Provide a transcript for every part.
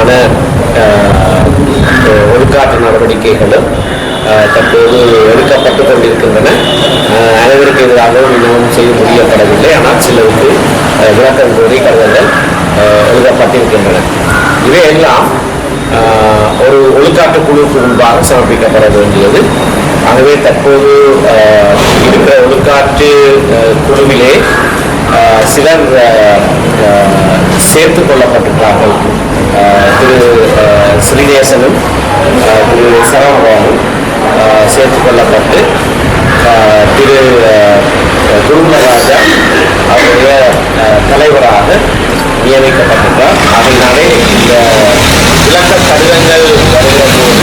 விதமான ஒழுக்காட்டு ஒழுக்காற்று நடவடிக்கைகளும் தற்போது எடுக்கப்பட்டு கொண்டிருக்கின்றன. அனைவருக்கு எதிராகவும் இன்னமும் செய்ய முடியப்படவில்லை. ஆனால் சிலருக்கு விளக்கம் கோரி கருதல்கள் எழுதப்பட்டிருக்கின்றன. இவையெல்லாம் ஒரு ஒழுக்காட்டு குழுவுக்கு முன்பாக சமர்ப்பிக்கப்பட வேண்டியது. ஆகவே தற்போது இருக்கிற ஒழுக்காற்று குழுவிலே சிலர் சேர்த்து கொள்ளப்பட்டிருக்கிறார்கள். திரு ஸ்ரீநேசனும் திரு சரவணபவனும் சேர்த்து கொள்ளப்பட்டு திரு குருமராஜா அவருடைய தலைவராக நியமிக்கப்பட்டிருக்கிறார். அதனாலே இந்த விளக்க கடிதங்கள் வருகிற போது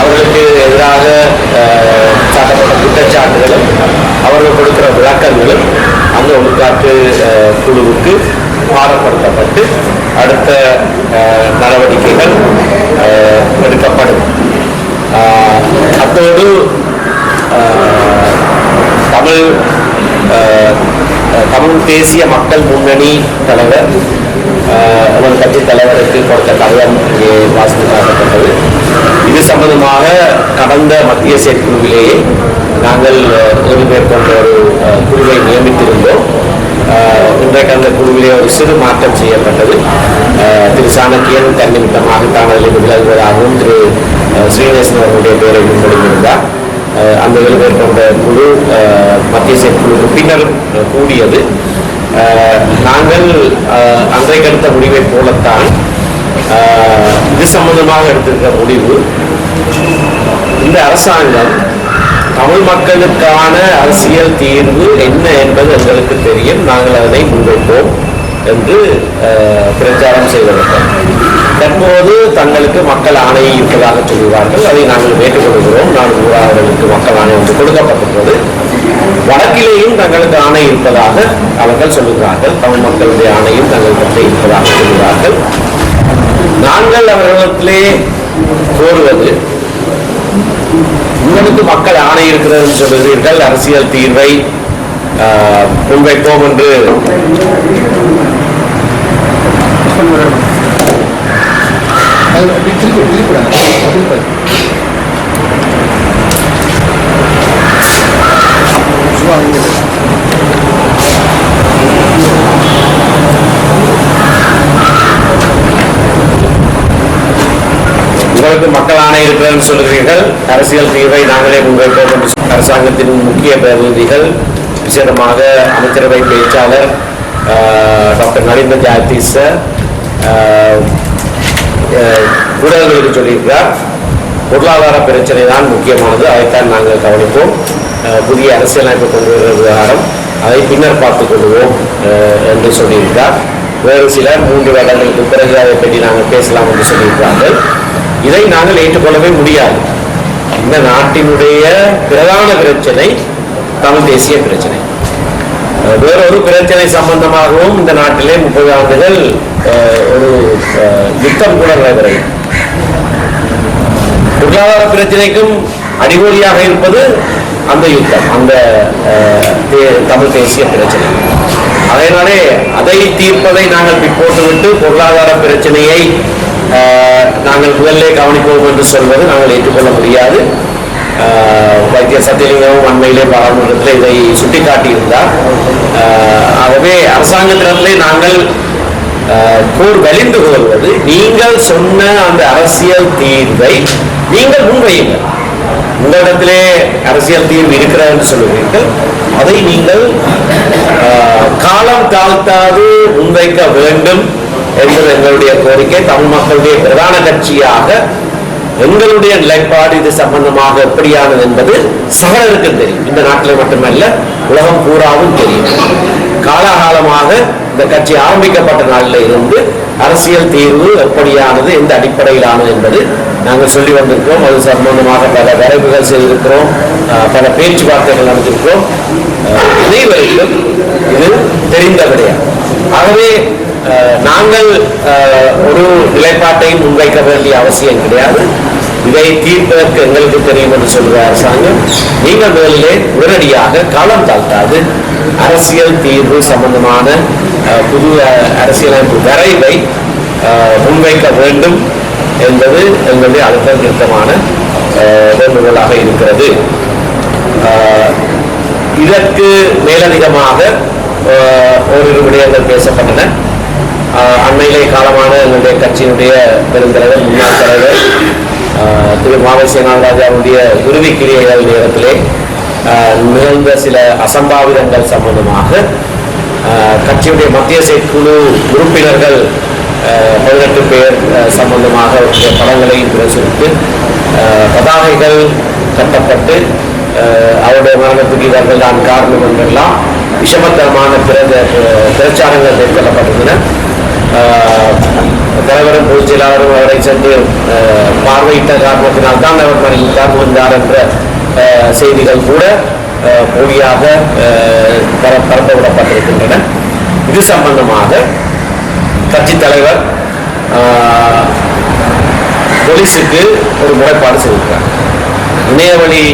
அவர்களுக்கு எதிராக சாட்டப்பட்ட குற்றச்சாட்டுகளும் அவர்கள் கொடுக்கிற விளக்கங்களும் அந்த ஒழுக்காட்டு குழுவுக்கு பாடப்படுத்தப்பட்டு அடுத்த நடவடிக்கைகள் எடுக்கப்படும். அத்தோடு தமிழ் தமிழ் தேசிய மக்கள் முன்னணி தலைவர் உங்கள் நமது கட்சி தலைவருக்கு கொடுத்த கடிதம் இங்கே வாசித்து காட்டப்பட்டது. இது சம்பந்தமாக கடந்த மத்திய செயற்குழுவிலேயே நாங்கள் ஒரு மேற்கொண்ட ஒரு குழுவை நியமித்திருந்தோம். இன்றைக்கு அந்த குழுவிலே ஒரு சிறு மாற்றம் செய்யப்பட்டது. திரு சாணக்கியன் தன்னிமித்தமாக தான் அதில் விலகுவதாகவும் திரு ஸ்ரீநேசன் அவர்களுடைய பெயரை முன்மொழிந்திருந்தார் அந்த ஏழு பேர் கொண்ட குழு மத்திய செயற்குழு பின்னர் கூடியது. நாங்கள் அன்றைக்கு எடுத்த முடிவை போலத்தான் இது சம்பந்தமாக எடுத்திருக்கிற முடிவு. இந்த அரசாங்கம் தமிழ் மக்களுக்கான அரசியல் தீர்வு என்ன என்பது எங்களுக்கு தெரியும். நாங்கள் அதனை முன்வைப்போம். என்று பிரச்சாரம் செய்திருக்கிறோம் தற்போது தங்களுக்கு மக்கள் ஆணை இருப்பதாக சொல்கிறார்கள். அதை நாங்கள் ஏற்றுக்கொள்கிறோம் நான் அவர்களுக்கு மக்கள் ஆணை ஒன்று கொடுக்கப்பட்டுள்ளது வடக்கிலேயும் தங்களுக்கு ஆணை இருப்பதாக அவர்கள் சொல்லுகிறார்கள் தமிழ் மக்களுடைய ஆணையும் தங்களுக்கு இருப்பதாக சொல்கிறார்கள். நாங்கள் அவர்களிடத்திலே கோருவது உங்களுக்கு மக்கள் ஆணை இருக்கிறது சொல்கிறீர்கள் அரசியல் தீர்வை முன்வைப்போம் என்று? உங்களுக்கு மக்கள் ஆணை இருக்கிறதுன்னு சொல்லுகிறீர்கள் அரசியல் தீர்வை நாங்களே முன்வைப்போம் என்று அரசாங்கத்தின் முக்கிய பிரதிநிதிகள் விசேடமாக அமைச்சரவை பேச்சாளர் டாக்டர் நரேந்திர ஜாயதீஸ் ஊடகங்களுக்கு சொல்லியிருக்கிறார். பொருளாதார பிரச்சனை தான் முக்கியமானது. அதைத்தான் நாங்கள் கவனிப்போம். புதிய அரசியலமைப்பு கொண்டு வருகிற விவகாரம் அதை பின்னர் பார்த்துக் கொள்வோம் என்று சொல்லியிருக்கிறார். வேறு சிலர் மூன்று வருடங்களுக்கு பிறகு அதை பற்றி நாங்கள் பேசலாம் என்று சொல்லியிருக்கிறார்கள். இதை நாங்கள் ஏற்றுக்கொள்ளவே முடியாது. இந்த நாட்டினுடைய பிரதான பிரச்சனை தமிழ் தேசிய பிரச்சனை. வேறொரு பிரச்சனை சம்பந்தமாகவும் இந்த நாட்டிலே முப்பது ஆண்டுகள் ஒரு யுத்தம் கூட நடைபெறவில்லை. பொருளாதார பிரச்சனைக்கும் அடிகோலியாக இருப்பது அந்த யுத்தம் அந்த அஹ், தமிழ் தேசிய பிரச்சனை. அதனாலே அதை தீர்ப்பதை நாங்கள் பிற்போட்டுவிட்டு பொருளாதார பிரச்சனையை அஹ், நாங்கள் முதல்ல கவனிப்போம் என்று சொல்வது நாங்கள் ஏற்றுக்கொள்ள முடியாது. வைத்திய சத்தியலிங்கம் அண்மையிலே பாராளுமன்றத்தில் இதை சுட்டிக்காட்டியிருந்தார் ஆகவே அரசாங்கத்திடத்திலே நாங்கள் கூர் வலிந்து கொள்வது நீங்கள் சொன்ன அந்த அரசியல் தீர்வை நீங்கள் முன்வையுங்கள். உங்களிடத்திலே அரசியல் தீர்வு இருக்கிறார் என்று சொல்லுவீர்கள் அதை நீங்கள் காலம் தாழ்த்தாது முன்வைக்க வேண்டும் என்பது எங்களுடைய கோரிக்கை. தமிழ் மக்களுடைய பிரதான கட்சியாக எங்களுடைய நிலைப்பாடு இது சம்பந்தமாக எப்படியானது என்பது சகலருக்கு தெரியும். இந்த நாட்டில் மட்டுமல்ல உலகம் பூராவும் தெரியும். காலாகாலமாக இந்த கட்சி ஆரம்பிக்கப்பட்ட நாளில் இருந்து அரசியல் தீர்வு எப்படியானது எந்த அடிப்படையிலானது என்பது நாங்கள் சொல்லி வந்திருக்கிறோம். அது சம்பந்தமாக பல வரைவுகள் செய்திருக்கிறோம். அஹ், பல பேச்சுவார்த்தைகள் நடத்திருக்கிறோம் அஹ், இது தெரிந்த கிடையாது ஆகவே அஹ், நாங்கள் அஹ், ஒரு நிலைப்பாட்டையும் முன்வைக்க வேண்டிய அவசியம் கிடையாது. இதை தீர்ப்பதற்கு எங்களுக்கு தெரியும் என்று சொல்கிற அரசாங்கம். நீங்கள் முதலிலே உடனடியாக காலம் தாழ்த்தாது. அரசியல் தீர்வு சம்பந்தமான புது அரசியலமைப்பு வரைவை முன்வைக்க வேண்டும் என்பது எங்களுடைய அழுத்த நிறுத்தமான வேண்டுகோளாக இருக்கிறது. இதற்கு மேலதிகமாக ஓரிரு விடயங்கள் பேசப்பட்டன. அண்மையிலே காலமான எங்களுடைய கட்சியினுடைய பெருந்தலைவர் முன்னாள் தலைவர் திரு மாவை சேனாராஜாவுடைய இறுதி கிரியைகள் நேரத்திலே நிகழ்ந்த சில அசம்பாவிதங்கள் சம்பந்தமாக கட்சியுடைய மத்திய செயற்குழு உறுப்பினர்கள் பதினெட்டு பேர் சம்பந்தமாக அவருடைய படங்களையும் பிரசுரித்து பதாகைகள் கட்டப்பட்டு அவருடைய மரணத்துக்கு இவர்கள் தான் காரணம் என்றெல்லாம் விஷமத்தரமான பிறந்த பிரச்சாரங்கள் மேற்கொள்ளப்பட்டிருந்தன தலைவரும் பொதுச் செயலாளரும் அவரை சென்று பார்வையிட்ட காரணத்தினால் தான் அவர் மறைந்தார் வந்தார் என்ற செய்திகள் கூட போலியாக அஹ், பர பரப்ப இது சம்பந்தமாக கட்சி தலைவர் போலீஸுக்கு ஒரு முறைப்பாடு செய்திருக்கிறார் இணையவழி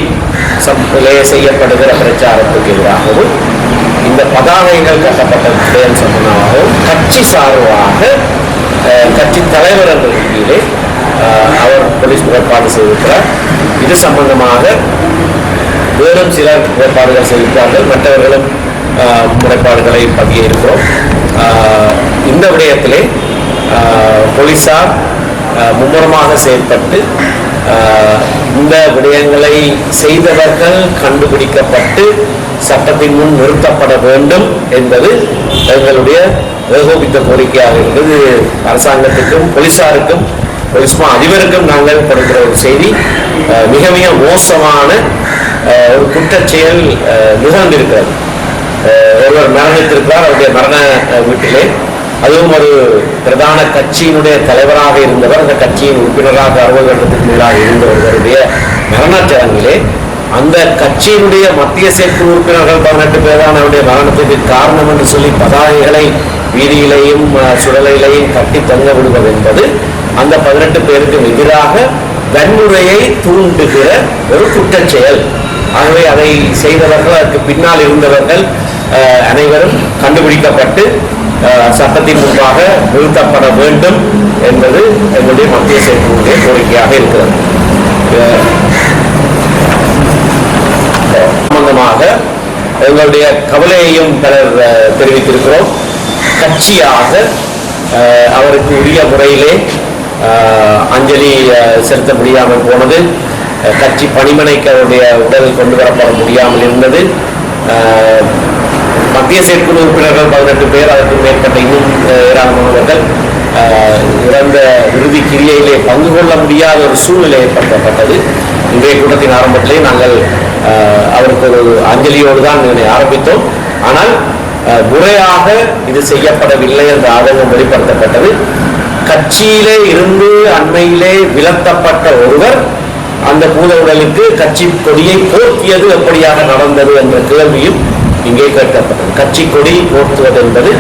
செய்யப்படுகிற பிரச்சாரத்துக்கு எதிராகவும் இந்த பதாகைகள் கட்டப்பட்ட விடயம் சம்பந்தமாகவும் கட்சி சார்பாக கட்சி தலைவர் என்ற ரீதியிலே அவர் போலீஸ் முறைப்பாடு செய்திருக்கிறார். இது சம்பந்தமாக வேறும் சிலர் முறைப்பாடுகள் செய்திருக்கிறார்கள். மற்றவர்களும் முறைப்பாடுகளை பங்கேற்கிறோம் இந்த விடயத்திலே போலீசார் மும்முரமாக செயல்பட்டு இந்த விடயங்களை செய்தவர்கள் கண்டுபிடிக்கப்பட்டு சட்டத்தின் முன் நிறுத்தப்பட வேண்டும் என்பது எங்களுடைய ஏகோபித்த கோரிக்கையாக இருந்தது. அரசாங்கத்துக்கும் போலீசாருக்கும் போலீஸ்மா அதிபருக்கும் நாங்கள் கொடுக்கிற ஒரு செய்தி. மிக மிக மோசமான ஒரு குற்றச் செயல் நிகழ்ந்திருக்கிறது. ஒருவர் மரணித்திருக்கிறார் அவருடைய மரண வீட்டிலே. அதுவும் ஒரு பிரதான கட்சியினுடைய தலைவராக இருந்தவர் அந்த கட்சியின் உறுப்பினராக அறுபது வருடத்துக்கு மேலாக இருந்தவர்களுடைய மரணச்சடங்கிலே அந்த கட்சியினுடைய மத்திய செயற்குழு உறுப்பினர்கள் பதினெட்டு பேரான அவருடைய மரணத்துக்கு காரணம் என்று சொல்லி பதாகைகளை வீதியிலையும் சுடலையிலையும் கட்டி தொங்க விடுவது என்பது அந்த பதினெட்டு பேருக்கு எதிராக வன்முறையை தூண்டுகிற ஒரு குற்றச் செயல் ஆகவே அதை செய்தவர்கள் அதற்கு பின்னால் இருந்தவர்கள் அனைவரும் கண்டுபிடிக்கப்பட்டு சட்டத்தின் முன்பாக நிறுத்தப்பட வேண்டும் என்பது எங்களுடைய மத்திய செயற்குழுடைய கோரிக்கையாக இருக்கிறது. சம்பந்தமாக எங்களுடைய கவலையையும் பலர் தெரிவித்திருக்கிறோம். கட்சியாக அஹ், அவருக்கு உரிய முறையிலே அஞ்சலி செலுத்த முடியாமல் போனது. கட்சி பணிமனைக்கு அவருடைய உடல் கொண்டு வரப்பட முடியாமல் இருந்தது. மத்திய செயற்குழு உறுப்பினர்கள் பதினெட்டு பேர் அதற்கு மேற்பட்ட இன்னும் ஏராளமானவர்கள் இறந்த இறுதி கிரியையிலே பங்கு கொள்ள முடியாத ஒரு சூழ்நிலை ஏற்படுத்தப்பட்டது. இன்றைய கூட்டத்தின் ஆரம்பத்திலே நாங்கள் அவருக்கு ஒரு அஞ்சலியோடு தான் இதனை ஆரம்பித்தோம். ஆனால் முறையாக இது செய்யப்படவில்லை என்ற ஆதங்கம் வெளிப்படுத்தப்பட்டது. கட்சியிலே இருந்து அண்மையிலே விலத்தப்பட்ட ஒருவர் அந்த பூத உடலுக்கு கட்சி கொடியை போர்த்தியது எப்படியாக நடந்தது என்ற கேள்வியும் இங்கே கேட்கப்பட்டது. கட்சி கொடி போர்த்துவது என்பது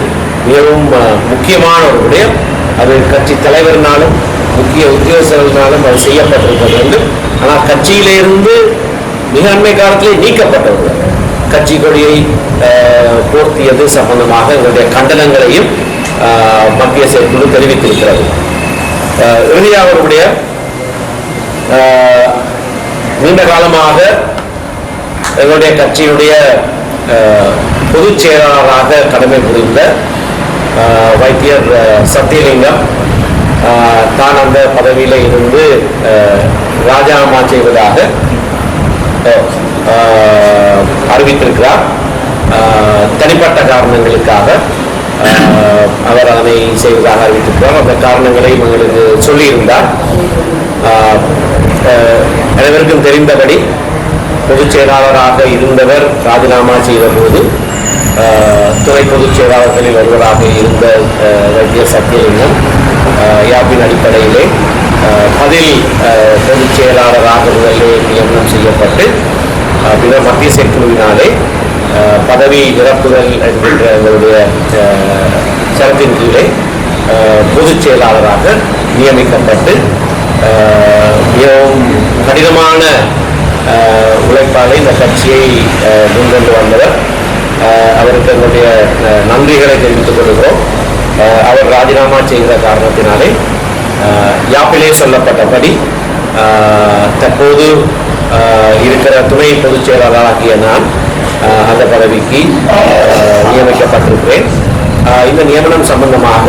மிகவும் முக்கியமான ஒரு விடயம். அது கட்சி தலைவரினாலும் முக்கிய உத்தியோகஸ்தர்களாலும் அது செய்யப்பட்டிருப்பது வேண்டும் ஆனால் கட்சியிலிருந்து மிக அண்மை காலத்திலே நீக்கப்பட்டது கட்சி கொடியை போர்த்தியது சம்பந்தமாக எங்களுடைய கண்டனங்களையும் மத்திய செயற்குழு தெரிவித்திருக்கிறது. இறுதியாக அவருடைய நீண்ட காலமாக எங்களுடைய கட்சியினுடைய பொதுச் செயலாளராக கடமை புரிந்த வைத்தியர் சத்தியலிங்கம் தான் அந்த பதவியில் இருந்து ராஜினாமா செய்வதாக அறிவித்திருக்கிறார். தனிப்பட்ட காரணங்களுக்காக அவர் அதனை செய்வதாக அறிவித்திருக்கிறார். அந்த காரணங்களை எங்களுக்கு சொல்லியிருந்தார். அனைவருக்கும் தெரிந்தபடி பொதுச் செயலாளராக இருந்தவர் ராஜினாமா செய்த போது துணை பொதுச் செயலாளர்களில் ஒருவராக இருந்த வைத்திய சத்தியலிங்கம் யாப்பின் அடிப்படையிலே பதில் பொதுச் செயலாளராக முதலே நியமனம் செய்யப்பட்டு பின்னர் மத்திய செயற்குழுவினாலே பதவி நிரப்புதல் என்கின்ற எங்களுடைய சரத்தின் கீழே பொதுச் செயலாளராக நியமிக்கப்பட்டு மிகவும் கடினமான உழைப்பாக இந்த கட்சியை அஹ், முன்கொண்டு வந்தவர். அவருக்கு எங்களுடைய நன்றிகளை தெரிவித்துக் கொள்கிறோம். அவர் ராஜினாமா செய்கிற காரணத்தினாலே யாப்பிலே சொல்லப்பட்டபடி தற்போது இருக்கிற துணை பொதுச் செயலாளராகிய நான் அந்த பதவிக்கு நியமிக்கப்பட்டிருக்கிறேன். இந்த நியமனம் சம்பந்தமாக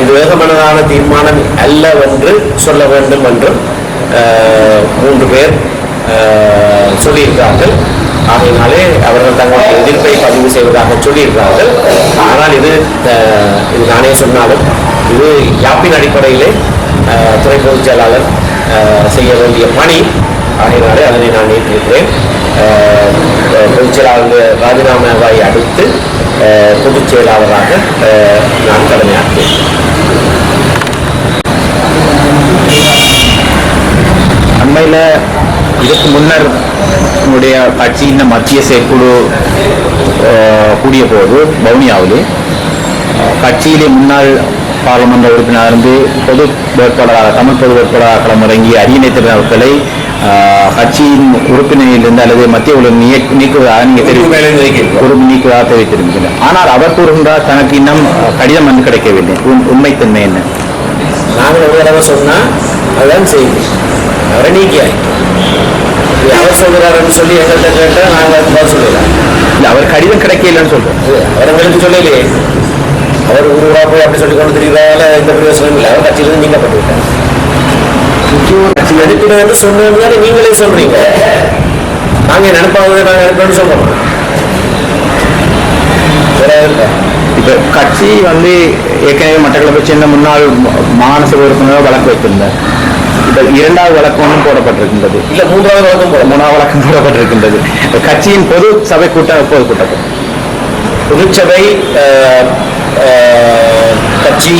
இது வேகமனதான தீர்மானம் அல்ல என்று சொல்ல வேண்டும் என்றும் மூன்று பேர் சொல்லியிருக்கிறார்கள். ஆகையினாலே அவர்கள் தங்களுடைய எதிர்ப்பை பதிவு செய்வதாக சொல்லியிருக்கிறார்கள். ஆனால் இது இது நானே சொன்னாலும் இது யாப்பின் அடிப்படையிலே துறை பொதுச் செயலாளர் செய்ய வேண்டிய பணி. ஆகையினாலே அதனை நான் ஏற்றிருக்கிறேன். பொதுச் செயலாளர் ராஜினாமாவை அடுத்து பொதுச் செயலாளராக நான் கடமையாற்றேன் அண்மையில் இதுக்கு முன்னர் உங்களுடைய கட்சியின் மத்திய செயற்குழு கூடிய போது வவுனியாவில் கட்சியிலே முன்னாள் பாராளுமன்ற உறுப்பினர் இருந்து பொது வேட்பாளராக தமிழ் பொது வேட்பாளராக களமிறங்கிய அரியணைத்திறன் அவர்களை கட்சியின் உறுப்பினரிலிருந்து அல்லது மத்திய நீக்க- நீக்குவதாக நீங்கள் தெரிவித்து நீக்குவதாக தெரிவித்திருக்கிறேன் ஆனால் அவர் கூறுகின்றார் தனக்கு இன்னும் கடிதம் வந்து கிடைக்கவில்லை. உண்- உண்மைத்தன்மை என்ன? நாங்கள் ஒரு தடவை சொன்னால் அதுதான் செய்தி. இது அவர் சொல்கிறாருன்னு சொல்லி எங்கள்கிட்ட கேட்டால் நாங்கள் அதுக்கு பதில் சொல்லலாம் இல்லை அவர் கடிதம் கிடைக்கலன்னு அது அவர் எங்களுக்கு சொல்லலையே. அவர் ஊருவா போய் அப்படி சொல்லி கொண்டு தெரியறதால எந்த பிரயோசனம் இல்லை. அவர் கட்சியிலிருந்து நீக்கப்பட்டு விட்டார் கட்சி. எதிர்ப்பினர் என்று சொன்னதுனால நீங்களே சொல்றீங்க. நாங்கள் நினைப்பாவது நாங்கள் நினைப்போம்னு இல்லை. இப்போ கட்சி வந்து ஏற்கனவே மட்டக்களப்பை சேர்ந்த முன்னாள் மா- மாகாண சபை உறுப்பினர் வழக்கு வைத்திருந்தார். இரண்டாவது வழக்கு ஒன்றும் போடப்பட்டிருக்கின்றது. இல்லை மூன்றாவது வழக்கம் போல மூணாவது வழக்கம் போடப்பட்டிருக்கின்றது. கட்சியின் பொது சபை கூட்டம் எப்போது கூட்டப்படும் பொதுச்சபை கட்சி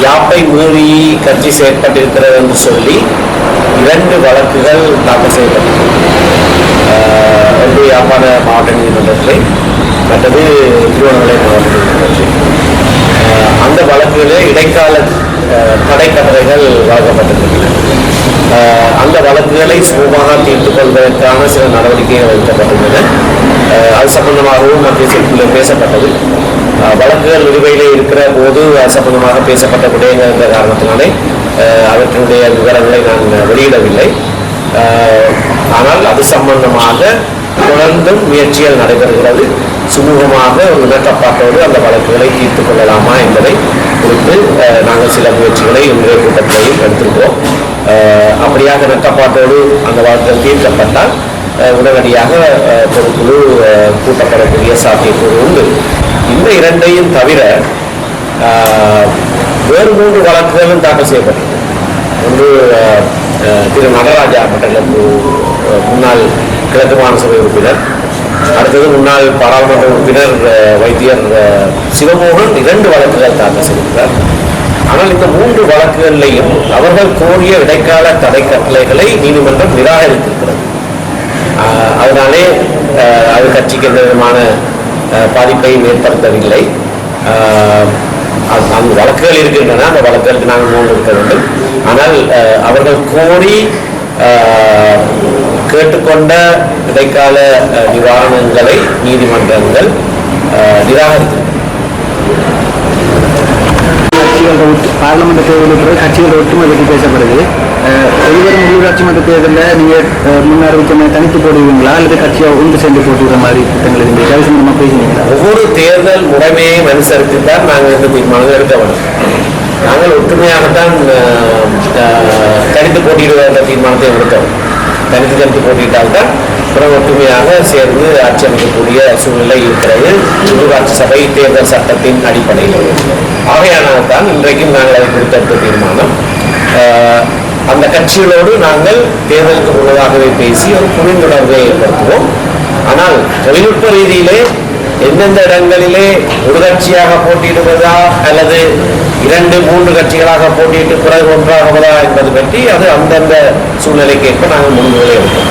யாப்பை மீறி கட்சி செயற்பட்டிருக்கிறது என்று சொல்லி இரண்டு வழக்குகள் தாக்கல் செய்யப்பட்டது அஹ், ஒன்று யாப்பான மாவட்ட நீதிமன்றத்தில் மற்றது திருவண்ணாமலை மாவட்ட நீதிமன்றத்தில் அந்த வழக்குகளில் இடைக்கால அஹ், வழங்கப்பட்டிருக்கின்றன. அந்த வழக்குகளை சுமூகமாக தீர்த்துக் கொள்வதற்கான சில நடவடிக்கைகள் எடுக்கப்பட்டுள்ளன. அது சம்பந்தமாகவும் மத்திய செயற்குழுவில் பேசப்பட்டது. வழக்குகள் நிலுவையிலே இருக்கிற போது அது சம்பந்தமாக பேசப்பட்ட விடயங்கள் என்ற காரணத்தினாலே அவற்றினுடைய விவரங்களை நான் வெளியிடவில்லை. ஆனால் அது சம்பந்தமாக தொடர்ந்தும் முயற்சிகள் நடைபெறுகிறது. சுமூகமாக ஒரு விளக்கப்பாட்டோடு அந்த வழக்குகளை தீர்த்து கொள்ளலாமா என்பதை குறித்து நாங்கள் சில முயற்சிகளை இன்றைய கூட்டத்திலையும் எடுத்திருக்கிறோம். அஹ், அப்படியாக விளக்கப்பாட்டோடு அந்த வழக்குகள் தீர்க்கப்பட்டால் அஹ், உடனடியாக அஹ், பொதுக்குழு அஹ், கூட்டப்படக்கூடிய சாத்தியக்கூறு உண்டு. இந்த இரண்டையும் தவிர வேறு மூன்று வழக்குகளும் தாக்கல் செய்யப்பட்டது ஒன்று திரு நடராஜா மட்டக்களப்பு முன்னாள் கிழக்கு மாநசபை உறுப்பினர். அடுத்தது முன்னாள் பாராளுமன்ற உறுப்பினர் வைத்தியர் சிவமோகன் இரண்டு வழக்குகள் தாக்கல் செய்திருக்கிறார். ஆனால் இந்த மூன்று வழக்குகளிலையும் அவர்கள் கோரிய இடைக்கால தடை கட்டளைகளை நீதிமன்றம் நிராகரித்திருக்கிறது. அதனாலே அது கட்சிக்கு எந்த விதமான பாதிப்பை பாதிப்பையும் ஏற்படுத்தவில்லை அது- அந்த வழக்குகள் இருக்கின்றன. அந்த வழக்குகளுக்கு நாங்கள் மூன்று இருக்க வேண்டும். ஆனால் அவர்கள் கோரி கேட்டுக்கொண்ட இடைக்கால நிவாரணங்களை நீதிமன்றங்கள் ஒட்டு பார்லமெண்ட் தேர்தலுக்கு பிறகு கட்சிகளோட ஒற்றுமை பற்றி பேசப்படுது. அஹ், எதிர்வரும் உள்ளூராட்சி மன்ற தேர்தலில் நீங்கள் முன் அறிவித்த மாதிரி தனித்து போடுவீங்களா? அல்லது கட்சியை ஒன்று சேர்ந்து போட்டுக்கிற மாதிரி திட்டங்கள் இருந்து சம்பந்தமாக பேசுனீங்களா ஒவ்வொரு தேர்தல் முறைமையை அனுசரித்து தான் நாங்கள் இந்த தீர்மானங்கள் எடுக்க வேண்டும். நாங்கள் ஒற்றுமையாகத்தான் தனித்து போட்டியிடுவதற்ற தீர்மானத்தை எடுத்தோம் தனித்து தனித்து போட்டியிட்டால்தான் அப்புறம் ஒற்றுமையாக சேர்ந்து ஆட்சி அமைக்கக்கூடிய சூழ்நிலை இருக்கிறது. உள்ளூராட்சி சபை தேர்தல் சட்டத்தின் அடிப்படையில். ஆகையானால் தான் இன்றைக்கும் நாங்கள் அதை குறித்த தீர்மானம். அந்த கட்சிகளோடு நாங்கள் தேர்தலுக்கு முன்னதாகவே பேசி ஒரு புரிந்துணர்வை ஏற்படுத்துவோம். ஆனால் தொழில்நுட்ப ரீதியிலே எந்தெந்த இடங்களிலே ஒரு கட்சியாக போட்டியிடுவதா அல்லது இரண்டு மூன்று கட்சிகளாக போட்டியிட்டு பிறகு ஒன்றாகுவதா என்பது பற்றி அது அந்தந்த சூழ்நிலைக்கு ஏற்ப நாங்கள் முடிவுகளை எடுப்போம்.